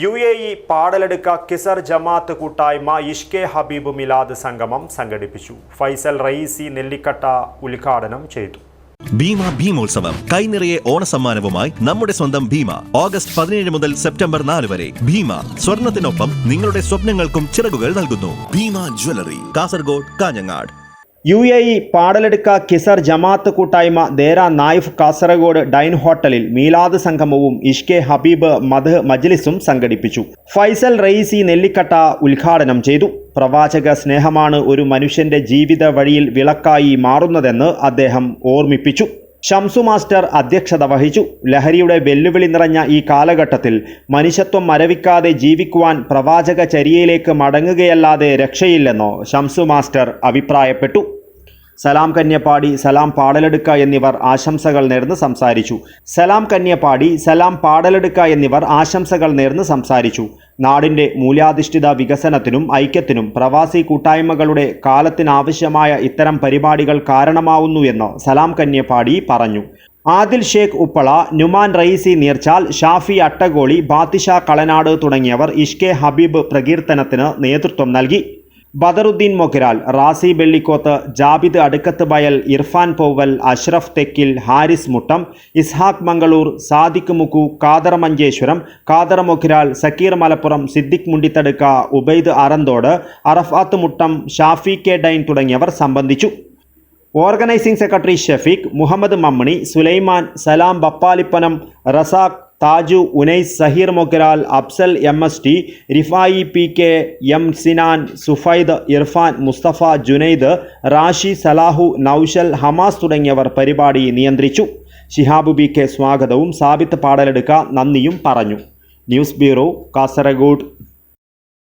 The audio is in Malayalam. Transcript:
യു എ ഇ പാടലെടുക്ക കിസർ ജമാഅത്ത് കൂട്ടായ്മ ഇഷ്കെ ഹബീബ് മിലാദ് സംഗമം സംഘടിപ്പിച്ചു. ഫൈസൽ റയീസി നെല്ലിക്കട്ട ഉദ്ഘാടനം ചെയ്തു. ഭീമ ഭീമോത്സവം കൈനിറയെ ഓണസമ്മാനവുമായി നമ്മുടെ സ്വന്തം ഭീമ. ഓഗസ്റ്റ് പതിനേഴ് മുതൽ സെപ്റ്റംബർ നാല് വരെ ഭീമ. സ്വർണത്തിനൊപ്പം നിങ്ങളുടെ സ്വപ്നങ്ങൾക്കും ചിറകുകൾ നൽകുന്നു. Bhima jewellery. Kasaragod Kanhangad. U A E Padaladukka kisser ജമാഅത്ത് കൂട്ടായ്മ ദേര നായിഫ് കാസർഗോഡ് ഡൈൻ ഹോട്ടലിൽ മീലാദ് സംഗമവും ഇഷ്കെ ഹബീബ് മധ് മജ്ലിസും സംഘടിപ്പിച്ചു. ഫൈസൽ റയീസി നെല്ലിക്കട്ട ഉദ്ഘാടനം ചെയ്തു. പ്രവാചക സ്നേഹമാണ് ഒരു മനുഷ്യന്റെ ജീവിത വഴിയിൽ വിളക്കായി മാറുന്നതെന്ന് അദ്ദേഹം ഓർമ്മിപ്പിച്ചു. ഷംസു മാസ്റ്റർ അധ്യക്ഷത വഹിച്ചു. ലഹരിയുടെ വെല്ലുവിളി നിറഞ്ഞ ഈ കാലഘട്ടത്തിൽ മനുഷ്യത്വം മരവിക്കാതെ ജീവിക്കുവാൻ പ്രവാചക ചര്യയിലേക്ക് മടങ്ങുകയല്ലാതെ രക്ഷയില്ലെന്നോ ഷംസു മാസ്റ്റർ അഭിപ്രായപ്പെട്ടു. സലാം കന്യപ്പാടി സലാം പാടലെടുക്ക എന്നിവർ ആശംസകൾ നേർന്ന് സംസാരിച്ചു. സലാം കന്യപ്പാടി സലാം പാടലെടുക്ക എന്നിവർ ആശംസകൾ നേർന്ന് സംസാരിച്ചു. നാടിന്റെ മൂല്യാധിഷ്ഠിത വികസനത്തിനും ഐക്യത്തിനും പ്രവാസി കൂട്ടായ്മകളുടെ കാലത്തിനാവശ്യമായ ഇത്തരം പരിപാടികൾ കാരണമാവുന്നു എന്ന് സലാം കന്യപ്പാടി പറഞ്ഞു. ആദിൽ ഷേഖ് ഉപ്പള നുമാൻ റയീസി നീർച്ചാൽ ഷാഫി അട്ടഗോളി ബാത്തിഷ കളനാട് തുടങ്ങിയവർ ഇഷ്കെ ഹബീബ് പ്രകീർത്തനത്തിന് നേതൃത്വം നൽകി. ബദറുദ്ദീൻ മൊഗ്രാൽ റാസി ബെള്ളിക്കോത്ത് ജാബിദ് അടുക്കത്ത് ബയൽ ഇർഫാൻ പോവൽ അഷ്റഫ് തെക്കിൽ ഹാരിസ് മുട്ടം ഇസ്ഹാഖ് മംഗളൂർ സാദിഖ് മുക്കു കാദർ മഞ്ചേശ്വരം കാദർ മൊഗ്രാൽ സക്കീർ മലപ്പുറം സിദ്ദിഖ് മുണ്ടിത്തടുക്ക ഉബൈദ് അറന്തോട് അറഫാത്ത് മുട്ടം ഷാഫി കെ ഡൈൻ തുടങ്ങിയവർ സംബന്ധിച്ചു. Organising secretary Shafeeq Muhammad Mammani Sulaiman Salam Bappalippanam Razak Thaju Unais Zaheer Mogral Afzal M S T Rifai P K M Sinan Sufaid Irfan Mustafa Junaid Rashi Salahu Naushal Hamas തുടങ്ങിയവർ പരിപാടി നിയന്ത്രിച്ചു. ഷിഹാബ് ബി കെ സ്വാഗതവും സാബിത്ത് പാടലെടുക്ക നന്ദിയും പറഞ്ഞു. News bureau Kasaragod.